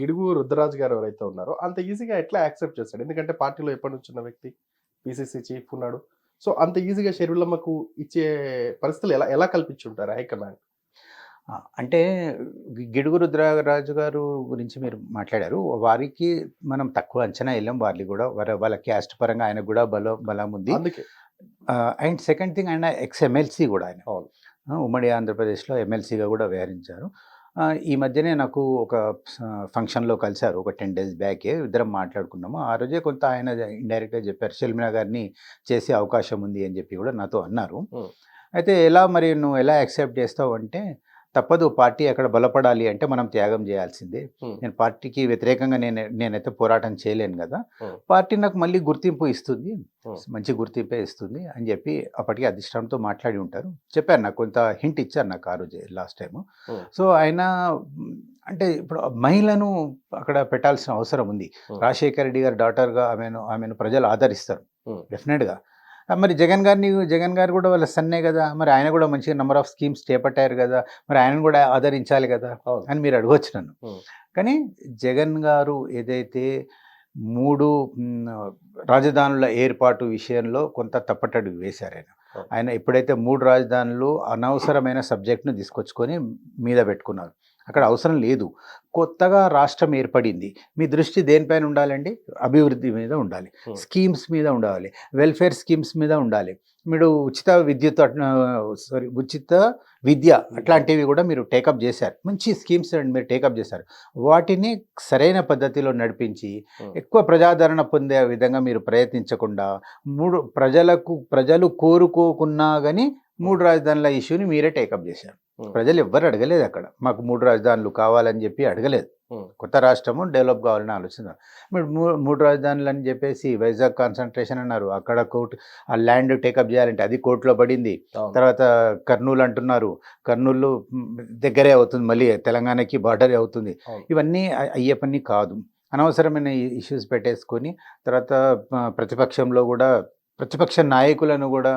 గిడుగు రుద్రరాజు గారు ఎవరైతే ఉన్నారో అంత ఈజీగా ఎట్లా యాక్సెప్ట్ చేస్తాడు? ఎందుకంటే పార్టీలో ఎప్పటి నుంచి ఉన్న వ్యక్తి? పిసిసి చీఫ్ ఉన్నాడు. సో అంత ఈజీగా షెడ్యూలమ్మకు ఇచ్చే పరిస్థితులు ఎలా ఎలా కల్పించుంటారు హైకమాండ్? అంటే గిడుగు రుద్రరాజు గారు గురించి మీరు మాట్లాడారు. వారికి మనం తక్కువ అంచనా వెళ్ళాం వారికి కూడా వారి వాళ్ళ క్యాస్ట్ పరంగా ఆయనకు కూడా బలం బలం ఉంది. అందుకే. అండ్ సెకండ్ థింగ్ ఆయన ఎక్స్ ఎమ్మెల్సీ కూడా ఆయన. ఉమ్మడి ఆంధ్రప్రదేశ్లో ఎమ్మెల్సీగా కూడా వ్యవహరించారు. ఈ మధ్యనే నాకు ఒక ఫంక్షన్లో కలిశారు. ఒక టెన్ డేస్ బ్యాకే ఇద్దరం మాట్లాడుకున్నాము. ఆ రోజే కొంత ఆయన ఇండైరెక్ట్గా చెప్పారు షర్మిల గారిని చేసే అవకాశం ఉంది అని చెప్పి కూడా నాతో అన్నారు. అయితే ఎలా మరి నువ్వు ఎలా యాక్సెప్ట్ చేస్తావు అంటే తప్పదు పార్టీ అక్కడ బలపడాలి అంటే మనం త్యాగం చేయాల్సిందే. నేను పార్టీకి వ్యతిరేకంగా నేను నేనైతే పోరాటం చేయలేను కదా. పార్టీ నాకు మళ్ళీ గుర్తింపు ఇస్తుంది. మంచి గుర్తింపే ఇస్తుంది అని చెప్పి అప్పటికి అధిష్టానంతో మాట్లాడి ఉంటారు చెప్పారు నాకు కొంత హింట్ ఇచ్చారు నాకు ఆ రోజే లాస్ట్ టైం. సో ఆయన అంటే ఇప్పుడు మహిళను అక్కడ పెట్టాల్సిన అవసరం ఉంది. రాజశేఖర రెడ్డి గారి డాటర్గా ఆమెను ఆమెను ప్రజలు ఆదరిస్తారు. డెఫినెట్గా మరి జగన్ గారిని జగన్ గారు కూడా వాళ్ళ సన్నే కదా మరి ఆయన కూడా మంచిగా నెంబర్ ఆఫ్ స్కీమ్స్ చేపట్టారు కదా మరి ఆయనను కూడా ఆదరించాలి కదా. అని మీరు అడగవచ్చు నన్ను. కానీ జగన్ గారు ఏదైతే మూడు రాజధానుల ఏర్పాటు విషయంలో కొంత తప్పటడుగు వేశారు ఆయన. ఆయన ఎప్పుడైతే మూడు రాజధానులు అనవసరమైన సబ్జెక్ట్ను తీసుకొచ్చుకొని మీద పెట్టుకున్నారు. అక్కడ అవసరం లేదు. కొత్తగా రాష్ట్రం ఏర్పడింది. మీ దృష్టి దేనిపైన ఉండాలండి? అభివృద్ధి మీద ఉండాలి. స్కీమ్స్ మీద ఉండాలి. వెల్ఫేర్ స్కీమ్స్ మీద ఉండాలి. మీరు ఉచిత విద్యుత్ సారీ ఉచిత విద్య అట్లాంటివి కూడా మీరు టేకప్ చేశారు మంచి స్కీమ్స్ అండ్ మీరు టేకప్ చేశారు వాటిని సరైన పద్ధతిలో నడిపించి. ఎక్కువ ప్రజాదరణ పొందే విధంగా మీరు ప్రయత్నించకుండా మూడు ప్రజలకు ప్రజలు కోరుకోకున్నా కానీ మూడు రాజధానుల ఇష్యూని మీరే టేకప్ చేశారు. ప్రజలు ఎవ్వరు అడగలేదు అక్కడ. మాకు మూడు రాజధానులు కావాలని చెప్పి అడగలేదు. కొత్త రాష్ట్రము డెవలప్ కావాలని ఆలోచన మీరు మూడు రాజధానులు అని చెప్పేసి వైజాగ్ కాన్సన్ట్రేషన్ అన్నారు. అక్కడ కోర్టు ఆ ల్యాండ్ టేకప్ చేయాలంటే అది కోర్టులో పడింది. తర్వాత కర్నూలు అంటున్నారు. కర్నూలు దగ్గరే అవుతుంది మళ్ళీ. తెలంగాణకి బార్డరే అవుతుంది. ఇవన్నీ అయ్యే పని కాదు. అనవసరమైన ఇష్యూస్ పెట్టేసుకొని తర్వాత ప్రతిపక్షంలో కూడా ప్రతిపక్ష నాయకులను కూడా.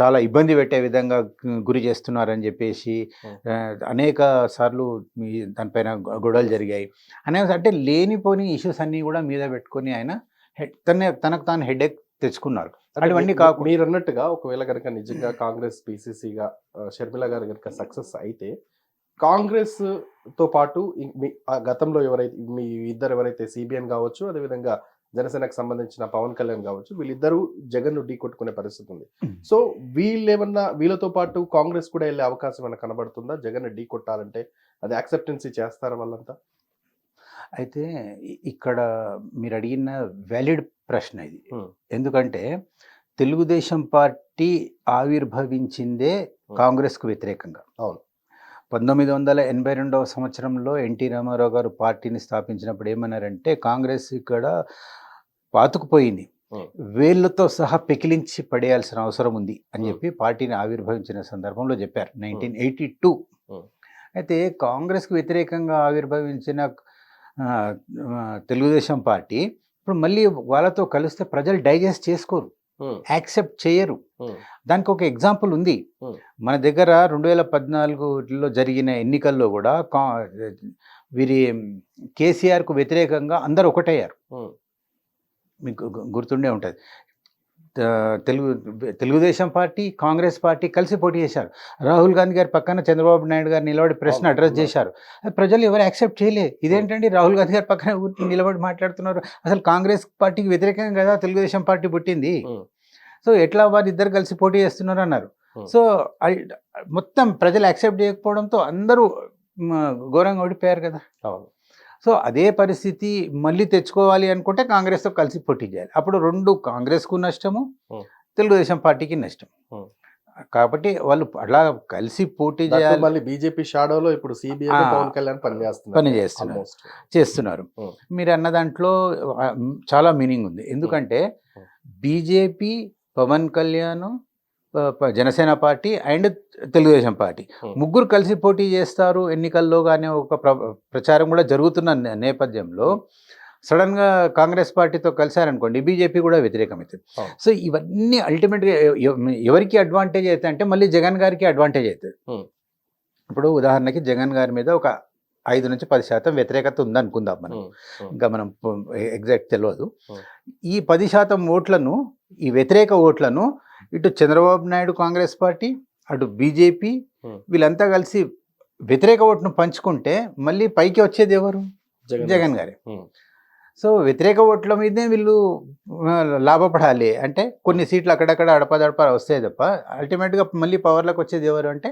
చాలా ఇబ్బంది పెట్టే విధంగా గురి చేస్తున్నారని చెప్పేసి అనేక సార్లు మీ దానిపైన గొడవలు జరిగాయి. అనే అంటే లేనిపోని ఇష్యూస్ అన్నీ కూడా మీద పెట్టుకొని ఆయన హెడ్ తన తనకు తాను హెడేక్ తెచ్చుకున్నారు. అంటే అటువంటి కాకుండా- మీరు అన్నట్టుగా ఒకవేళ కనుక నిజంగా కాంగ్రెస్ పిసిసిగా షర్మిల గారు కనుక సక్సెస్ అయితే కాంగ్రెస్తో పాటు గతంలో ఎవరైతే మీ ఇద్దరు ఎవరైతే సిబిఎన్ కావచ్చు అదేవిధంగా జనసేనకు సంబంధించిన పవన్ కళ్యాణ్ కావచ్చు వీళ్ళిద్దరూ జగన్ ఢీ కొట్టుకునే పరిస్థితి ఉంది. సో వీళ్ళేమన్నా వీళ్ళతో పాటు కాంగ్రెస్ కూడా వెళ్ళే అవకాశం ఏమైనా కనబడుతుందా? జగన్ ఢీ కొట్టాలంటే అది యాక్సెప్టెన్సీ చేస్తారా వాళ్ళంతా? అయితే ఇక్కడ మీరు అడిగిన వ్యాలిడ్ ప్రశ్న ఇది. Hmm. ఎందుకంటే తెలుగుదేశం పార్టీ ఆవిర్భవించిందే కాంగ్రెస్కు వ్యతిరేకంగా. అవును. పంతొమ్మిది వందల ఎనభై రెండవ సంవత్సరంలో ఎన్టీ రామారావు గారు పార్టీని స్థాపించినప్పుడు ఏమన్నారంటే కాంగ్రెస్ ఇక్కడ పాతుకుపోయింది. వేళ్ళతో సహా పెకిలించి పడేయాల్సిన అవసరం ఉంది అని. చెప్పి పార్టీని ఆవిర్భవించిన సందర్భంలో చెప్పారు నైన్టీన్ ఎయిటీ టూ. అయితే కాంగ్రెస్కు వ్యతిరేకంగా ఆవిర్భవించిన తెలుగుదేశం పార్టీ ఇప్పుడు మళ్ళీ వాళ్ళతో కలిస్తే ప్రజలు డైజెస్ట్ చేసుకోరు. యాక్సెప్ట్ చేయరు. దానికి ఒక ఎగ్జాంపుల్ ఉంది. మన దగ్గర రెండు వేల పద్నాలుగులో జరిగిన ఎన్నికల్లో కూడా కా వీరి కేసీఆర్కు వ్యతిరేకంగా అందరు ఒకటయ్యారు. మీకు గుర్తుండే ఉంటుంది తెలుగు తెలుగుదేశం పార్టీ కాంగ్రెస్ పార్టీ కలిసి పోటీ చేశారు. రాహుల్ గాంధీ గారి పక్కన చంద్రబాబు నాయుడు గారు నిలబడి ప్రశ్న అడ్రస్. చేశారు. ప్రజలు ఎవరు యాక్సెప్ట్ చేయలే. ఇదేంటండి? రాహుల్ గాంధీ గారి పక్కన నిలబడి మాట్లాడుతున్నారు. అసలు కాంగ్రెస్ పార్టీకి వ్యతిరేకంగా కదా తెలుగుదేశం పార్టీ పుట్టింది. సో ఎట్లా వారు ఇద్దరు కలిసి పోటీ చేస్తున్నారు అన్నారు. సో మొత్తం ప్రజలు యాక్సెప్ట్ చేయకపోవడంతో అందరూ ఘోరంగా ఓడిపోయారు కదా. సో అదే పరిస్థితి మళ్ళీ తెచ్చుకోవాలి అనుకుంటే కాంగ్రెస్తో కలిసి పోటీ చేయాలి. అప్పుడు రెండు కాంగ్రెస్కు నష్టము. తెలుగుదేశం పార్టీకి నష్టం. కాబట్టి వాళ్ళు అలా కలిసి పోటీ చేయాలి. మళ్ళీ బీజేపీ షాడోలో ఇప్పుడు సిబిఐ పవన్ కళ్యాణ్ పని చేస్తున్నారు. పని చేస్తున్నారు. మీరు అన్న దాంట్లో చాలా మీనింగ్ ఉంది. ఎందుకంటే. BJP Pawan Kalyan Janasena party and Telugudesam party Hmm. ముగ్గురు కలిసి పోటీ చేస్తారు ఎన్నికల్లో కానీ ఒక ప్ర- ప్రచారం కూడా జరుగుతున్న నేపథ్యంలో సడన్గా కాంగ్రెస్ పార్టీతో కలిశారనుకోండి బీజేపీ కూడా వ్యతిరేకమవుతుంది అవును. సో ఇవన్నీ అల్టిమేట్గా ఎవరికి అడ్వాంటేజ్ అవుతాయి అంటే మళ్ళీ జగన్ గారికి అడ్వాంటేజ్ అవుతుంది Hmm. ఇప్పుడు ఉదాహరణకి జగన్ గారి మీద ఒక ఐదు నుంచి పది శాతం వ్యతిరేకత ఉందనుకుందాం మనం ఇంకా మనం ఎగ్జాక్ట్ తెలియదు Hmm. ఈ పది శాతం ఓట్లను ఈ వ్యతిరేక ఓట్లను ఇటు చంద్రబాబు నాయుడు కాంగ్రెస్ పార్టీ అటు బీజేపీ Hmm. వీళ్ళంతా కలిసి వ్యతిరేక ఓటును పంచుకుంటే మళ్ళీ పైకి వచ్చేది ఎవరు? జగన్ గారి. ఉమ్, సో వ్యతిరేక ఓట్ల మీదే వీళ్ళు లాభపడాలి. అంటే కొన్ని సీట్లు అక్కడక్కడ అడపదడప వస్తాయి తప్ప అల్టిమేట్గా మళ్ళీ పవర్లోకి వచ్చేది ఎవరు అంటే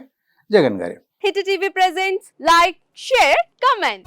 జగన్ గారి. Hit TV presents like share comment